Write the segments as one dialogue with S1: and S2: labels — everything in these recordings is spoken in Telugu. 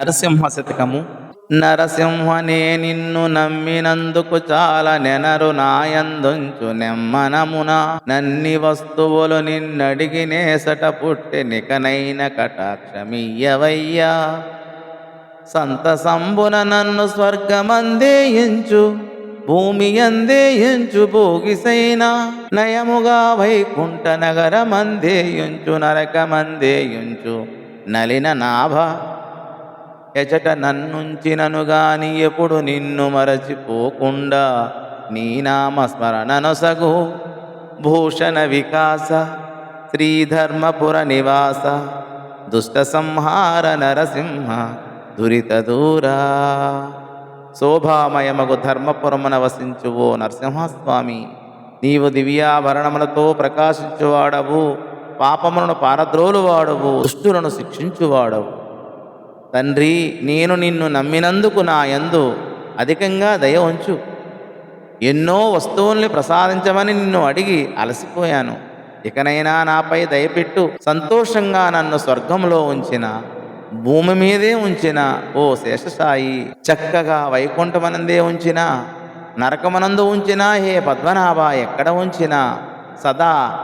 S1: నరసింహ శతకము నరసింహనే నిన్ను నమ్మినందుకు చాలా నెనరు నాయందుంచు నెమ్మనమున. నన్ని వస్తువులు నిన్నడిగి నేసట పుట్టి నికనైన కటాక్షమియ్యవయ్యా. సంతసంబున నన్ను స్వర్గమందేయించు భూమి అందేయించు భోగిసైన. నయముగా వైకుంఠ నగరమందేయించు నరకమందేయించు నలిన నాభ. ఎచట నన్నుంచినను గాని ఎప్పుడు నిన్ను మరచిపోకుండా నీ నామస్మరణనొసగు. భూషణ వికాస శ్రీధర్మపుర నివాస దుష్ట సంహార నరసింహ దురిత దూరా. శోభామయమగు ధర్మపురమున వసించువో నరసింహస్వామి. నీవు దివ్యాభరణములతో ప్రకాశించువాడవు పాపములను పారద్రోలువాడవు దుష్టులను శిక్షించువాడవు. తండ్రి నేను నిన్ను నమ్మినందుకు నా యందు అధికంగా దయ ఉంచు. ఎన్నో వస్తువుల్ని ప్రసాదించమని నిన్ను అడిగి అలసిపోయాను. ఇకనైనా నాపై దయపెట్టు సంతోషంగా నన్ను స్వర్గంలో ఉంచిన భూమి మీదే ఉంచిన ఓ శేషసాయి చక్కగా వైకుంఠమనందే ఉంచిన నరకమనందు ఉంచినా హే పద్మనాభ ఎక్కడ ఉంచినా సదా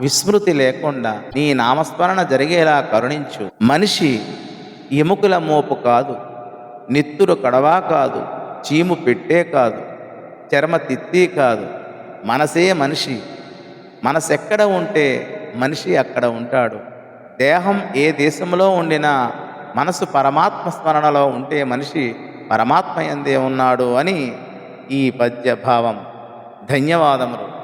S1: విస్మృతి లేకుండా నీ నామస్మరణ జరిగేలా కరుణించు. మనిషి ఎముకల మోపు కాదు నెత్తురు కడవా కాదు చీము పెట్టే కాదు చర్మ తిత్తి కాదు. మనసే మనిషి మనసెక్కడ ఉంటే మనిషి అక్కడ ఉంటాడు. దేహం ఏ దేశంలో ఉండినా మనసు పరమాత్మ స్మరణలో ఉంటే మనిషి పరమాత్మ ఎందే ఉన్నాడు అని ఈ పద్య భావం ధన్యవాదములు.